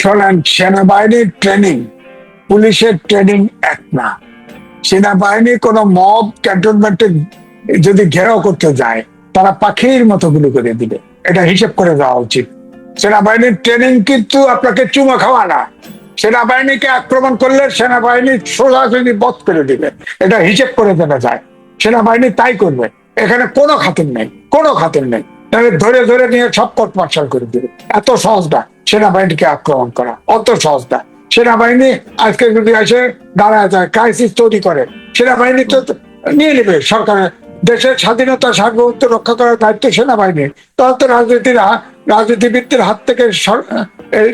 শোনেন সেনাবাহিনীর ট্রেনিং পুলিশের ট্রেনিং এক না। সেনাবাহিনী কোনো মব ক্যান্টনমেন্টে যদি ঘেরাও করতে যায়, তারা পাখির মতো গুলি করে দিবে। এটা হিসেব করে দেওয়া উচিত। সেনাবাহিনীর ট্রেনিং কিন্তু আপনাকে চুমা খাওয়া না। সেনাবাহিনীকে আক্রমণ করলে সেনাবাহিনী সোজাসুজি বধ করে দিবে। এটা হিসেব করে দেওয়া যায়। সেনাবাহিনী তাই করবে। এখানে কোনো খাতির নেই, কোনো খাতির নেই। ধরে ধরে নিয়ে সব কোর্ট মার্শাল করে দিবে। এত সহজ না সেনাবাহিনীকে আক্রমণ করা। অত সহজ না। সেনাবাহিনী আজকে যদি এসে দাঁড়ায় যায় ক্রাইসিস তৈরি করে, সেনাবাহিনী তো নিয়ে নেবে সরকারের দেশের স্বাধীনতা, সার্বভৌমত্ব রক্ষা করার দায়িত্ব সেনাবাহিনীর তখন তো রাজনীতিবিদদের হাত থেকে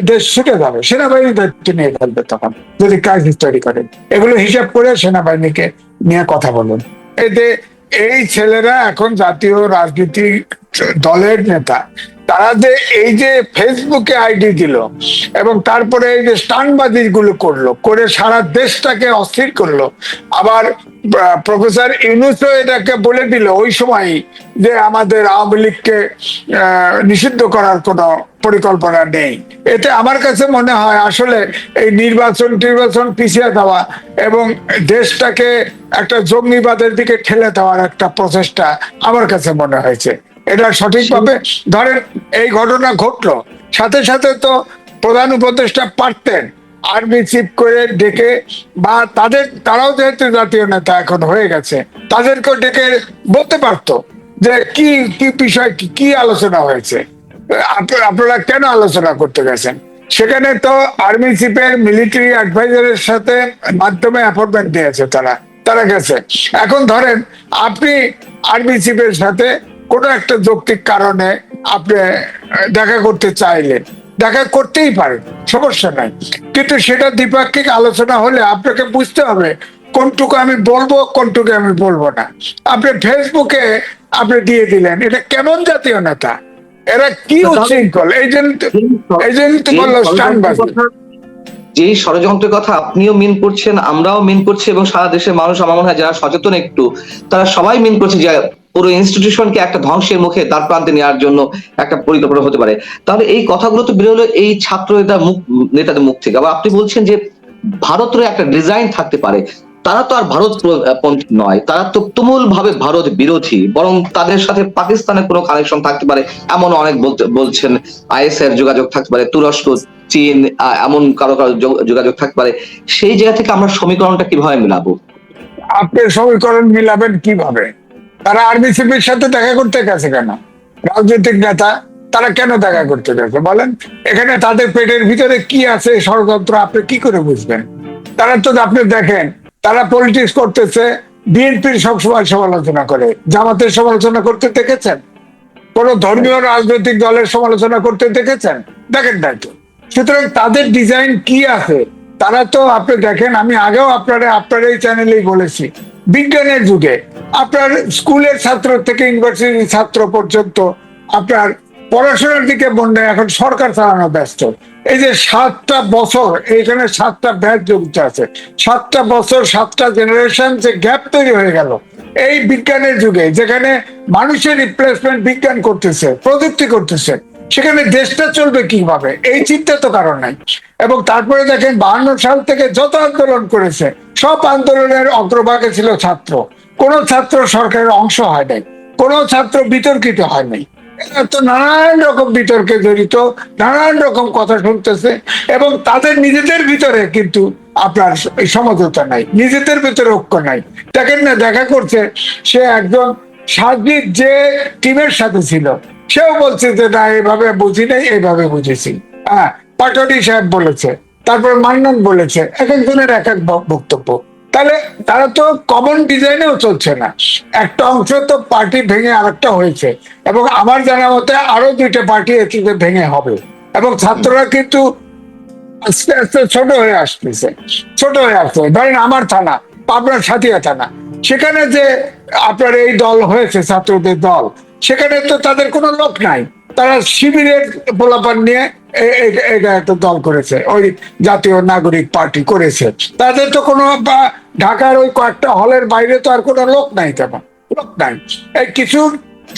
দেশ ছুটে যাবে। সেনাবাহিনী দায়িত্ব নিয়ে ফেলবে তখন, যদি ক্রাইসিস তৈরি করে। এগুলো হিসাব করে সেনাবাহিনীকে নিয়ে কথা বলুন। যে, এই ছেলেরা এখন জাতীয় রাজনীতিক দলের নেতা। তারা যে এই যে ফেসবুকে আইডি দিল এবং তারপরে এই যে স্টানবাজি গুলো করল, করে সারা দেশটাকে অস্থির করল, আবার প্রফেসর ইউনুসও এটাকে বলে দিল ওই সময় যে আমাদের আওয়ামী লীগকে নিষিদ্ধ করার কোনো পরিকল্পনা নেই। এতে আমার কাছে মনে হয় আসলে এই নির্বাচন টির্বাচন পিছিয়ে দেওয়া এবং দেশটাকে একটা জঙ্গিবাদের দিকে ঠেলে দেওয়ার একটা প্রচেষ্টা আমার কাছে মনে হয়েছে। এটা সঠিকভাবে ধরেন এই ঘটনা ঘটলো। সাথে সাথে তো প্রধান উপদেষ্টা পারতেন আর্মি চিফ করে ডেকে বা তাদের তারাও যেহেতু জাতীয় নেতা এখন হয়ে গেছে, তাদেরকেও ডেকে বলতে পারতো যে কি কি বিষয়, কি কি আলোচনা হয়েছে। আপনারা কেন আলোচনা করতে গেছেন? সেখানে তো আর্মি চিফের মিলিটারি অ্যাডভাইজারের সাথে মাধ্যমে অ্যাপয়েন্টমেন্ট দিয়েছে তারা তারা গেছে। এখন ধরেন আপনি আর্মি চিফের সাথে কোনো একটা যৌক্তিক কারণে আপনি দেখা করতে চাইলেন। দেখা করতেই পারেন সমস্যা নাই। কিন্তু সেটা দ্বিপাক্ষিক আলোচনা হলে আপনাকে বুঝতে হবে কোনটুকু আমি বলব কোনটুকু আমি বলব না। আপনি ফেসবুকে আপনি দিয়ে দিলেন এটা কেমন জাতীয় নেতা? এরা কি উচ্ছৃঙ্খল? জন্য তো বলল স্টানবাজি যে ষড়যন্ত্রের কথা আপনিও মিন করছেন আমরাও মিন করছি এবং সারা দেশের মানুষ আমার মনে হয় যারা সচেতন একটু তারা সবাই মিন করছে যে পুরো ইনস্টিটিউশনকে একটা ধ্বংসের মুখে তার প্রান্তে নেওয়ার জন্য একটা পরিকল্পনা হতে পারে। তাহলে এই কথাগুলো তো বেরোলো এই ছাত্র নেতা মুখ, নেতাদের মুখ থেকে। আবার আপনি বলছেন যে ভারতের একটা ডিজাইন থাকতে পারে। তারা তো আর ভারত নয়। তারা তো তুমুল ভাবে ভারত বিরোধী। বরং তাদের সাথে পাকিস্তানের কোনো কানেকশন থাকতে পারে এমন অনেক বলছেন আইএস এর যোগাযোগ থাকতে পারে, তুরস্ক, চীন এমন কারও কারও যোগাযোগ থাকতে পারে। সেই জায়গা থেকে আমরা সমীকরণটা কীভাবে মিলাবো? আপনি সমীকরণ মিলাবেন কীভাবে? তারা আর্মি চিফের সাথে দেখা করতে গেছে কেন? রাজনৈতিক নেতা, তারা কেন দেখা করতে গেছে বলেন? এখানে তাদের পেটের ভিতরে কি আছে, ষড়যন্ত্র, আপনি কি করে বুঝবেন? তারা তো আপনি দেখেন, তারা পলিটিক্স করতেছে বিএনপির সবসময় সমালোচনা করে। জামাতের সমালোচনা করতে দেখেছেন? কোন ধর্মীয় রাজনৈতিক দলের সমালোচনা করতে দেখেছেন? দেখেন নাই তো। সুতরাং তাদের ডিজাইন কি আছে? তারা তো আপনি দেখেন, আমি আগেও আপনারা, আপনার এই চ্যানেলেই বলেছি। বিজ্ঞানের যুগে। আপনার স্কুলের ছাত্র থেকে ইউনিভার্সিটির ছাত্র পর্যন্ত আপনার পড়াশোনার দিকে মন নেই এখন সরকার চালানো ব্যস্ত। এই যে সাতটা বছর, এইখানে সাতটা ব্যাচ জড়িত আছে। সাতটা বছর, সাতটা জেনারেশন যে গ্যাপ তৈরি হয়ে গেল। এই বিজ্ঞানের যুগে যেখানে মানুষের রিপ্লেসমেন্ট বিজ্ঞান করতেছে, প্রযুক্তি করতেছে সেখানে দেশটা চলবে কীভাবে? এই চিন্তা তো কারণ নাই। এবং তারপরে দেখেন বাহান্ন সাল থেকে যত আন্দোলন করেছে, সব আন্দোলনের অগ্রভাগে ছিল ছাত্র। কোন ছাত্র সরকারের অংশ হয় নাই, কোন ছাত্র বিতর্কিত হয় নাই। তো নানান রকম বিতর্কে জড়িত, নানান রকম কথা শুনতেছে এবং তাদের নিজেদের ভিতরে কিন্তু আপনার সমঝোতা নাই, নিজেদের ভিতরে ঐক্য নাই। দেখেন না, দেখা করছে, সে একজন সার্বিক যে টিমের সাথে ছিল। সেও বলছে যে, না এইভাবে বুঝি নাই এইভাবে বুঝেছি। হ্যাঁ পাটনি সাহেব বলেছে, তারপর মান্নান বলেছে, এক একজনের এক এক বক্তব্য। তাহলে তারা তো কমন ডিজাইনেও চলছে না। একটা অংশ তো পার্টি ভেঙে আরেকটা হয়েছে এবং আমার জানা মতে আরও দুইটা পার্টি এটিতে ভেঙে হবে এবং ছাত্ররা কিন্তু আস্তে আস্তে ছোট হয়ে আসতেছে, ছোট হয়ে আসছে। ধরেন আমার থানা, পাবনার সাথিয়া থানা, সেখানে যে আপনার এই দল হয়েছে, ছাত্রদের দল সেখানে তো তাদের কোনো লোক নাই। তারা শিবিরের পোলাপান নিয়ে এটা একটা দল করেছে, ওই জাতীয় নাগরিক পার্টি করেছে। তাদের তো কোনো ঢাকার ওই কয়েকটা হলের বাইরে তো আর কোনো লোক নাই তেমন, লোক নাই। এই কিছু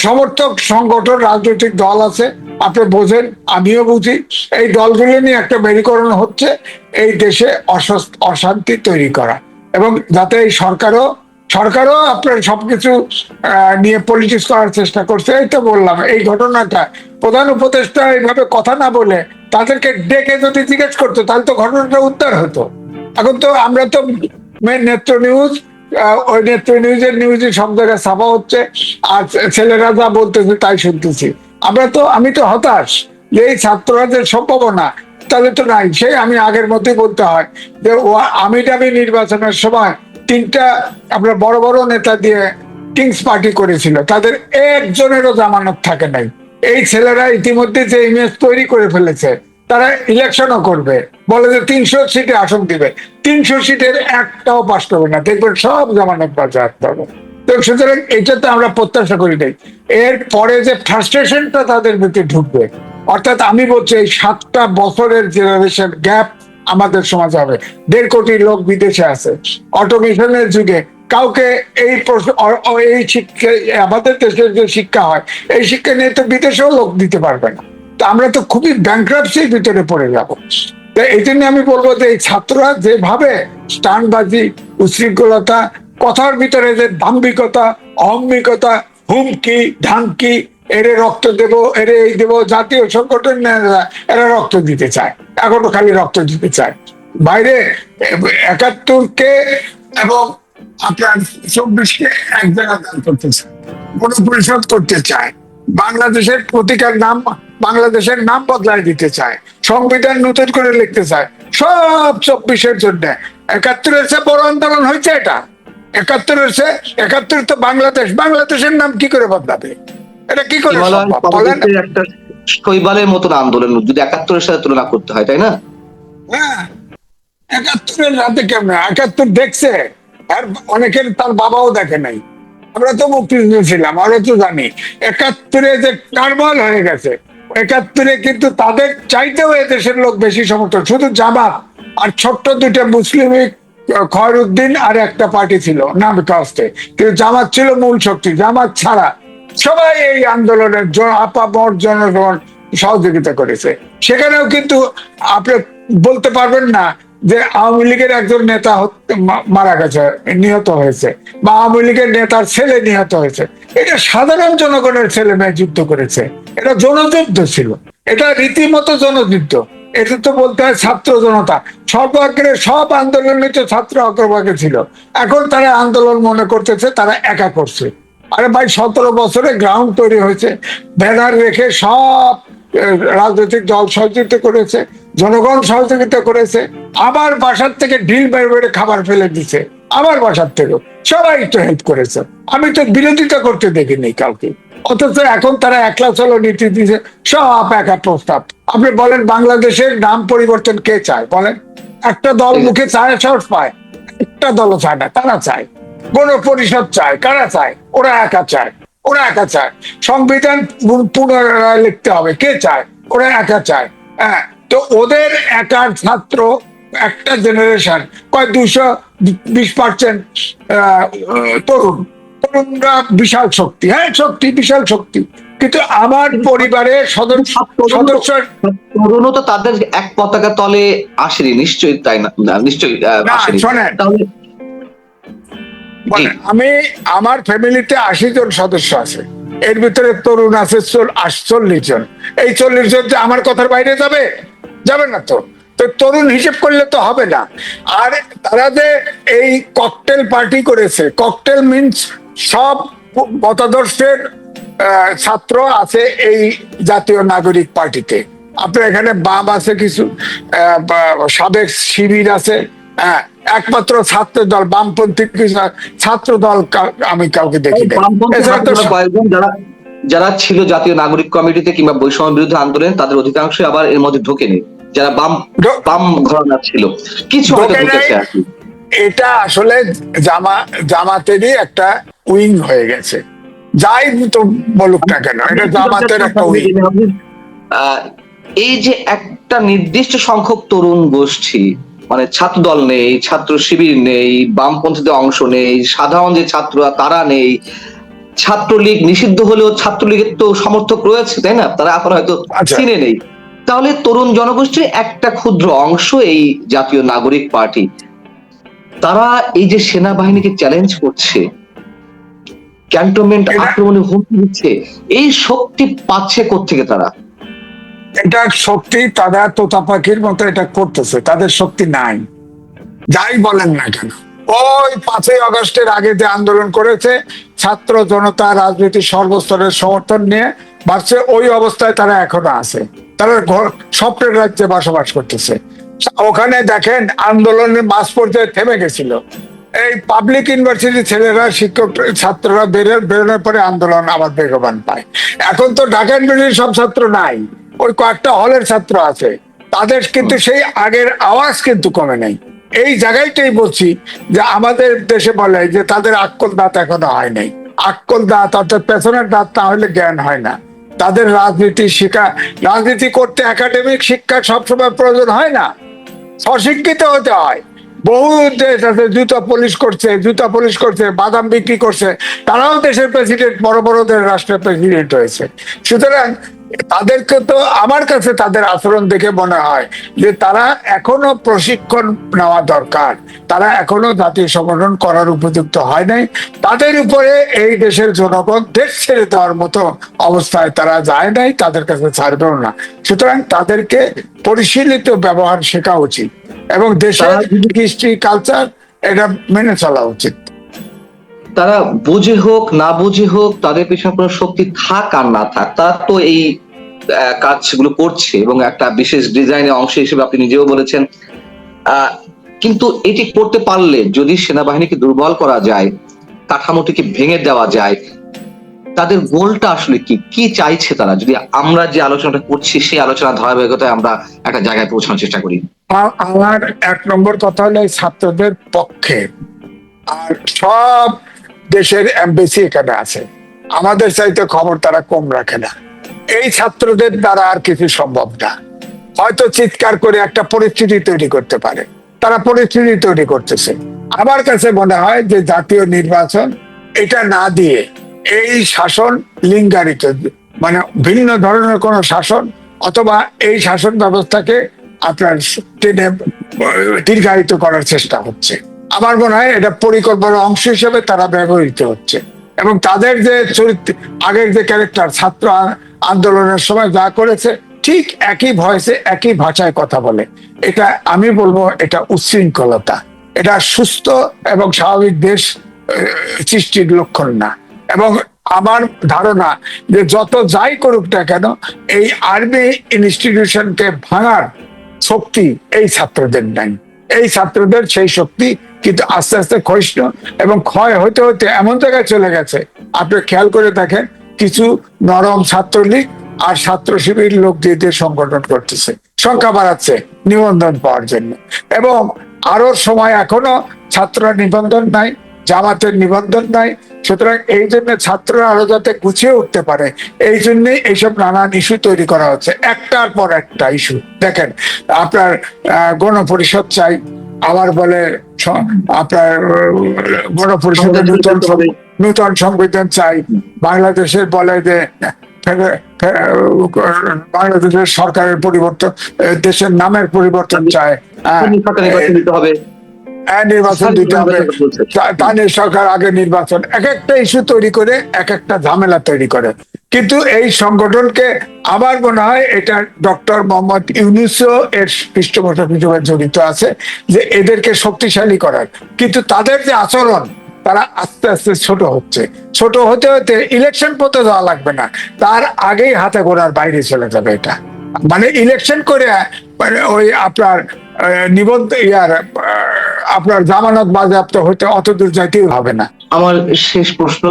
সমর্থক সংগঠন, রাজনৈতিক দল আছে, আপনি বোঝেন, আমিও বুঝি। এই দলগুলো নিয়ে একটা মেরুকরণ হচ্ছে, এই দেশে অশান্তি তৈরি করা। এবং যাতে এই সরকারও সরকারও আপনার সবকিছু নিয়ে পলিটিক্স করার চেষ্টা করছে। এই তো বললাম, এই ঘটনাটা। প্রধান উপদেষ্টা এইভাবে কথা না বলে তাদেরকে ডেকে যদি জিজ্ঞেস করতো, তাহলে তো ঘটনাটা উদ্ধার হতো। এখন তো আমরা তো মেন নেত্র নিউজ ওই নেত্র নিউজের নিউজে সব জায়গায় ছাপা হচ্ছে, আর ছেলেরা যা বলতেছে তাই শুনতেছি। আমরা তো, আমি তো হতাশ যে এই ছাত্ররা যে সম্ভাবনা তাহলে তো নাই, সেই আমি আগের মধ্যেই বলতে হয় যে আমি টামি নির্বাচনের সময় তিনটা আমরা বড় বড় নেতা দিয়ে কিংস পার্টি করেছিল, তাদের একজনেরও জামানত থাকে নাই। এই ছেলেরা ইতিমধ্যে যে ইমেজ তৈরি করে ফেলেছে, তারা ইলেকশনও করবে, বলে যে তিনশো সিটে আসন দিবে, তিনশো সিটের একটাও পাস করবে না, দেখবেন সব জামানত বাজে রাখতে হবে তো সুতরাং এটা তো আমরা প্রত্যাশা করি নাই। এর পরে যে ফ্রাস্ট্রেশনটা তাদের ভিতরে ঢুকবে অর্থাৎ আমি বলছি এই সাতটা বছরের জেনারেশন গ্যাপ আমাদের সমাজে হবে। দেড় কোটি লোক বিদেশে আছে। অটোমেশনের যুগে কাউকে এই এই শিক্ষা আমাদের দেশের যে শিক্ষা হয়, এই শিক্ষা নিয়ে তো বিদেশেও লোক দিতে পারবে না। তো আমরা তো খুবই ব্যাংক্রাপসির ভিতরে পড়ে যাব। তো এই জন্য আমি বলব যে এই ছাত্ররা যেভাবে স্টানবাজি, উশৃঙ্খলতা, কথার ভিতরে যে দাম্ভিকতা অহম্মিকতা হুমকি, ধামকি এরে রক্ত দেব, এরে এই দেব, জাতীয় সংগঠন এরা রক্ত দিতে চায়। এখনও খালি রক্ত দিতে চায়। বাইরে একাত্তরকে এবং আপনার চব্বিশকে এক জায়গায় দান করতে চায়। গণপরিষদ করতে চায়। বাংলাদেশের প্রতিকার নাম, বাংলাদেশের নাম বদলায় দিতে চায়। সংবিধান নতুন করে লিখতে চায়। সব চব্বিশের জন্য। একাত্তরের চেয়ে বড় আন্দোলন হয়েছে এটা। একাত্তরের চেয়ে, একাত্তর তো বাংলাদেশ। বাংলাদেশের নাম কি করে বদলাবে? এটা কি করে একটা শৈবালের মতন আন্দোলন যদি একাত্তরের সাথে তুলনা করতে হয় তাই না? একাত্তরের রাতে কেমন? একাত্তর দেখছে আর অনেকের তার বাবাও দেখে নাই। আমরা তো মুক্তিযুদ্ধ ছিলাম আমরা তো জানি। একাত্তরে যে টার্মাল হয়ে গেছে একাত্তরে কিন্তু তাদের চাইতেও দেশের লোক বেশি সমর্থন শুধু জামাত আর ছোট্ট দুইটা মুসলিম খয়রুদ্দিন আর একটা পার্টি ছিল নাম কাস্তে কিন্তু জামাত ছিল মূল শক্তি জামাত ছাড়া সবাই এই আন্দোলনের আপামর জনগণ সহযোগিতা করেছে। সেখানেও কিন্তু আপনি বলতে পারবেন না যে আওয়ামী লীগের একজন নেতা মারা গেছে, নিহত হয়েছে বা আওয়ামী লীগের নেতার ছেলে নিহত হয়েছে। এটা সাধারণ জনগণের ছেলে মেয়ে যুদ্ধ করেছে। এটা জনযুদ্ধ ছিল। এটা রীতিমতো জনযুদ্ধ। এটা তো বলতে হয় ছাত্র জনতা। সর্বাগ্রে সব আন্দোলনে তো ছাত্র অগ্রভাগে ছিল। এখন তারা আন্দোলন মনে করতেছে, তারা একা করছে। আরে ভাই সতেরো বছরে গ্রাউন্ড তৈরি হয়েছে। ব্যানার রেখে সব রাজনৈতিক দল সহযোগিতা করেছে জনগণ সহযোগিতা করেছে আবার বাসার থেকে ঢিল বেড়ে বেড়ে খাবার ফেলে দিছে আবার বাসার থেকেও। সবাই তো হেল্প করেছে। আমি তো বিরোধিতা করতে দেখিনি কাউকে। অথচ এখন তারা একলা চলো নীতি দিয়েছে সব একা প্রস্তাব। আপনি বলেন বাংলাদেশের নাম পরিবর্তন কে চায়? বলেন একটা দল মুখে চায় সাহস পায় একটা দলও চায় না তারা চায়। গণ পরিষদ চায় কারা চায়? ওরা একা চায় ওরা একা চায়। সংবিধান পুনরায় লিখতে হবে কে চায়? ওরা একা চায়। হ্যাঁ তো ওদের একার ছাত্র একটা জেনারেশন কয় দুশো বিশ পার্সেন্ট তরুণ। তরুণরা বিশাল শক্তি। হ্যাঁ শক্তি বিশাল শক্তি। কিন্তু আমার পরিবারের সদস্য সদস্য তরুণও তো তাদের এক পতাকা তলে আসেনি নিশ্চয়ই তাই না? নিশ্চয়ই আসেনি। আমি আমার ফ্যামিলিতে আশি জন সদস্য আছে। এর ভিতরে তরুণ আছে চল্লিশ জন। এই চল্লিশ জন আমার কথার বাইরে যাবে? যাবে না তো। তো তরুণ হিসেব করলে তো হবে না। আর তারা যে এই ককটেল পার্টি করেছে ককটেল মিনস সব মতাদর্শের ছাত্র আছে এই জাতীয় নাগরিক পার্টিতে। আপনার এখানে বাম আছে কিছু সাবেক শিবির আছে হ্যাঁ একমাত্র ছাত্র দল বামপন্থী ছাত্র দল আমি কাউকে দেখি কয়েকজন যারা যারা ছিল জাতীয় নাগরিক কমিটিতে কিংবা বৈষম্য বিরুদ্ধে আন্দোলন তাদের অধিকাংশ আবার এর মধ্যে ঢোকেনি। যারা বাম বাম ঘরানা ছিল। কিছু এটা আসলে জামা জামাতেরই একটা উইং হয়ে গেছে। যাই তো বলুক না কেন এটা জামাতের একটা উইং। আহ, এই যে একটা নির্দিষ্ট সংখ্যক তরুণ গোষ্ঠী মানে ছাত্র দল নেই ছাত্র শিবির নেই বামপন্থীদের অংশ নেই সাধারণ যে ছাত্ররা তারা নেই। ছাত্রলীগ নিষিদ্ধ হলেও ছাত্রলীগের তো সমর্থক রয়েছে তাই না? তারা এখন হয়তো আচ্ছা। চিনে নেই। তাহলে তরুণ জনগোষ্ঠীর একটা ক্ষুদ্র অংশ এই জাতীয় নাগরিক পার্টি তারা এই যে সেনাবাহিনীকে চ্যালেঞ্জ করছে ক্যান্টনমেন্ট আক্রমণে হুমকি দিচ্ছে এই শক্তি পাচ্ছে কোত্থেকে তারা? এটা শক্তি, তারা তোতা পাখির মতো এটা করতেছে, তাদের শক্তি নাই। যাই বলেন না কেন। ওই পাঁচই আগস্টের আগে যে আন্দোলন করেছে, ছাত্র জনতা রাজনীতির সর্বস্তরের সমর্থন নিয়ে ভাবছে ওই অবস্থায় তারা এখনও আছে। তারা ঘর- স্বপ্নের রাজ্যে বসবাস করতেছে। ওখানে দেখেন, আন্দোলনের মাঝ পর্যায়ে থেমে গেছিল। এই পাবলিক ইউনিভার্সিটির ছেলেরা, শিক্ষক, ছাত্ররা বেরো, বেরোনোর পরে আন্দোলন আবার বেগবান পায়। এখন তো ঢাকা ইউনিভার্সিটির সব ছাত্র নাই। ওই কয়েকটা হলের ছাত্র আছে। তাদের কিন্তু সেই আগের আওয়াজ কিন্তু কমে নাই। এই জায়গাটাই বলছি যে আমাদের দেশে বলে যে তাদের আক্কল দাঁত এখনও হয় নাই। আক্কল দাঁত অর্থাৎ পেছনের দাঁত না হলে জ্ঞান হয় না। তাদের রাজনীতি শিক্ষা রাজনীতি করতে একাডেমিক শিক্ষা সবসময় প্রয়োজন হয় না। অশিক্ষিত হতে হয়। বহু দেশ আছে জুতা পুলিশ করছে জুতা পুলিশ করছে বাদাম বিক্রি করছে। তারাও দেশের প্রেসিডেন্ট বড় বড় দেশ রাষ্ট্রের প্রেসিডেন্ট হয়েছে। সুতরাং তাদেরকে তো আমার কাছে তাদের আচরণ দেখে মনে হয় যে তারা এখনও প্রশিক্ষণ নেওয়া দরকার। তারা এখনও জাতীয় সংগঠন করার উপযুক্ত হয় নাই। তাদের উপরে এই দেশের জনগণ দেশ ছেড়ে দেওয়ার মতো অবস্থায় তারা যায় নাই তাদের কাছে ছাড়বেও না। সুতরাং তাদেরকে পরিশীলিত ব্যবহার শেখা উচিত এবং দেশের হিস্ট্রি কালচার এটা মেনে চলা উচিত। তারা বুঝে হোক, না বুঝে হোক, তাদের পিছনে কোনো শক্তি থাক আর না থাক, তারা তো এই কাজগুলো করছে এবং একটা বিশেষ ডিজাইনের অংশ হিসেবে আপনি নিজেও বলেছেন। কিন্তু এটি করতে পারলে যদি সেনাবাহিনীকে দুর্বল করা যায়, কাঠামোটিকে ভেঙে দেওয়া যায়, তাদের গোলটা আসলে কি? কি চাইছে তারা? যদি আমরা যে আলোচনাটা করছি, সেই আলোচনা ধারাবাহিকতায় আমরা একটা জায়গায় পৌঁছানোর চেষ্টা করি। আমার এক নম্বর কথা হলো ছাত্রদের পক্ষে। আর সব দেশের এমবেসি এখানে আছে। আমাদের চাইতে খবর তারা কম রাখে না। এই ছাত্রদের দ্বারা আর কিছু সম্ভব না। হয়তো চিৎকার করে একটা পরিস্থিতি তৈরি করতে পারে। তারা পরিস্থিতি তৈরি করতেছে। আমার কাছে মনে হয় যে জাতীয় নির্বাচন এটা না দিয়ে এই শাসন লিঙ্গারিত মানে ভিন্ন ধরনের কোন শাসন অথবা এই শাসন ব্যবস্থাকে আপনার টেনে দীর্ঘায়িত করার চেষ্টা হচ্ছে। আমার মনে হয় এটা পরিকল্পনার অংশ হিসেবে তারা ব্যবহৃত হচ্ছে। এবং তাদের যে চরিত্র, আগের যে ক্যারেক্টার ছাত্র আন্দোলনের সময় যা করেছে, ঠিক একই ভয়েসে একই ভাষায় কথা বলে। এটা আমি বলব, এটা উচ্ছৃঙ্খলতা। এটা সুস্থ এবং স্বাভাবিক দেশ সৃষ্টির লক্ষণ না। এবং আমার ধারণা যে যত যাই করুক না কেন, এই আর্মি ইনস্টিটিউশনকে ভাঙার শক্তি এই ছাত্রদের নাই। এই ছাত্রদের সেই শক্তি কিন্তু আস্তে আস্তে ক্ষয়িষ্ণ এবং ক্ষয় হতে হতে এমন জায়গায় চলে গেছে। আপনি খেয়াল করে দেখেন, কিছু নরম ছাত্রলীগ আর ছাত্র শিবির লোক দিয়ে দিয়ে সংগঠন করতেছে। সংখ্যা বাড়াচ্ছে নিবন্ধন পাওয়ার জন্য। এবং আরও সময় এখনও ছাত্ররা নিবন্ধন নাই জামাতের নিবন্ধন নাই। সুতরাং এই জন্য ছাত্ররা আরও যাতে গুছিয়ে উঠতে পারে এই জন্য এইসব নানান ইস্যু তৈরি করা হচ্ছে। একটার পর একটা ইস্যু দেখেন আপনার গণপরিষদ চাই আবার বলে আপনার গণপরিষদের নূতন নূতন সংবিধান চাই। বাংলাদেশের বলে যে বাংলাদেশের সরকারের পরিবর্তন দেশের নামের পরিবর্তন চায় নির্বাচন দিতে হবে। তাদের সরকার আগে নির্বাচন এক একটা ইস্যু তৈরি করে এক একটা ঝামেলা তৈরি করে। কিন্তু এই সংগঠনকে আমার মনে হয় এটা ডক্টর মোহাম্মদ ইউনুসও এর পৃষ্ঠপোষক হিসেবে জড়িত আছে যে এদেরকে শক্তিশালী করার। কিন্তু তাদের যে আচরণ তারা আস্তে আস্তে ছোট হচ্ছে। ছোট হতে হতে ইলেকশন পথে যাওয়া লাগবে না। তার আগেই হাতে গোড়ার বাইরে চলে যাবে এটা। মানে ইলেকশন করে মানে ওই আপনার নিবন্ধ ইয়ার আপনার জামানত বাজেয়াপ্ত হতে অত দূর যাইতেই হবে না। আমার শেষ প্রশ্ন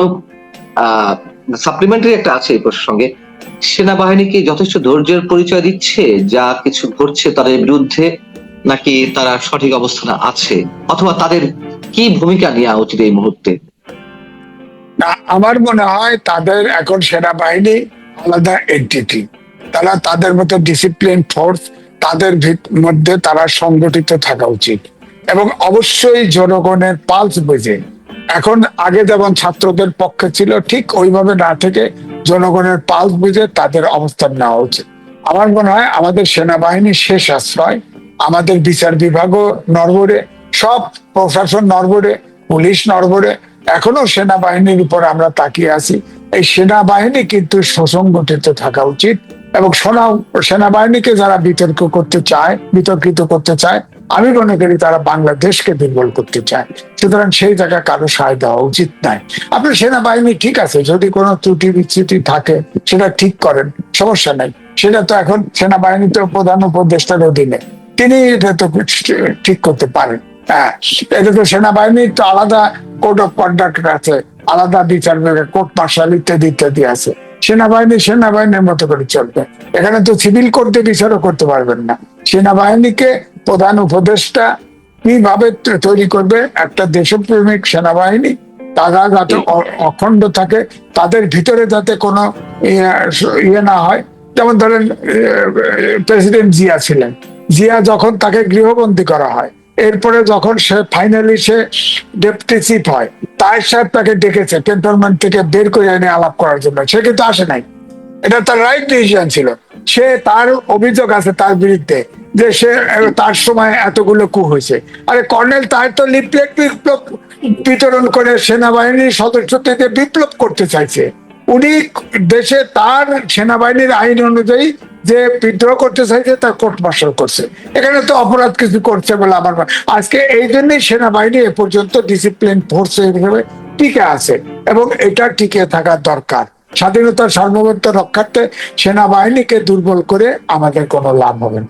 সাপ্লিমেন্টারি একটা আছে এই প্রশ্নের সঙ্গে। সেনাবাহিনী কি যথেষ্ট ধৈর্যের পরিচয় দিচ্ছে? যা কিছু ঘটছে তাদের বিরুদ্ধে নাকি তারা সঠিক অবস্থানে আছে? অথবা তাদের কি ভূমিকা নেওয়া উচিত এই মুহূর্তে? আমার মনে হয় তাদের এখন সেনাবাহিনী আলাদা এন্টিটি তারা তাদের মতো ডিসিপ্লিন ফোর্স তাদের মধ্যে তারা সংগঠিত থাকা উচিত। এবং অবশ্যই জনগণের পালস বুঝে এখন আগে যেমন ছাত্রদের পক্ষে ছিল, ঠিক ওইভাবে না থেকে জনগণের পালস বুঝে তাদের অবস্থান নেওয়া উচিত। আমার মনে হয় আমাদের সেনাবাহিনী শেষ আশ্রয়। আমাদের বিচার বিভাগও নরবরে সব প্রশাসন নরবরে পুলিশ নরবরে এখনও সেনাবাহিনীর উপর আমরা তাকিয়ে আছি। এই সেনাবাহিনী কিন্তু সুসংগঠিত থাকা উচিত এবং সোনা সেনাবাহিনীকে যারা বিতর্ক করতে চায়, বিতর্কিত করতে চায় আমি মনে করি তারা বাংলাদেশকে দুর্বল করতে চায়। সুতরাং সেই জায়গায় কারও সায় দেওয়া উচিত নাই। আপনার সেনাবাহিনী ঠিক আছে, যদি কোনো ত্রুটি বিচ্যুতি থাকে, সেটা ঠিক করেন, সমস্যা নাই। সেটা তো এখন সেনাবাহিনী তো প্রধান উপদেষ্টার অধীনে। তিনি এটা তো ঠিক করতে পারেন। হ্যাঁ এটা তো সেনাবাহিনীর তো আলাদা কোড অফ কন্ডাক্ট আছে, আলাদা বিচার কোর্ট মার্শাল ইত্যাদি ইত্যাদি আছে। সেনাবাহিনী সেনাবাহিনীর মতো করে চলবে। এখানে তো সিভিল কোর্টে বিচারও করতে পারবেন না। সেনাবাহিনীকে প্রধান উপদেষ্টা কীভাবে তৈরি করবে? একটা দেশপ্রেমিক সেনাবাহিনী, তারা যাতে অখণ্ড থাকে, তাদের ভিতরে যাতে কোনো ইয়ে না হয়। যেমন ধরেন প্রেসিডেন্ট জিয়া ছিলেন। জিয়া যখন তাকে গৃহবন্দী করা হয়, এরপরে যখন সে ফাইনালি সে ডেপুটি চিফ হয় তার সাহেব তাকে ডেকেছে ক্যান্টনমেন্ট থেকে বের করে এনে আলাপ করার জন্য। সে কিন্তু আসে নাই। এটা তার রাইট ডিসিশন ছিল। সে তার অভিযোগ আছে তার বিরুদ্ধে। যে সে তার সময় এতগুলো কু হয়েছে। আরে কর্নেল তার তো লিফলেট বিপ্লব বিতরণ করে সেনাবাহিনীর সদস্যদের বিপ্লব করতে চাইছে। উনি দেশে তার সেনাবাহিনীর আইন অনুযায়ী যে বিদ্রোহ করতে চাইছে তার কোর্ট মার্শাল করছে। এখানে তো অপরাধ কিছু করছে বলে আমার আজকে এই জন্যই সেনাবাহিনী এ পর্যন্ত ডিসিপ্লিন ফোর্স হিসেবে টিকে আছে এবং এটা টিকে থাকা দরকার। স্বাধীনতার সার্বভৌমত্ব রক্ষার্থে সেনাবাহিনীকে দুর্বল করে আমাদের কোনো লাভ হবে না।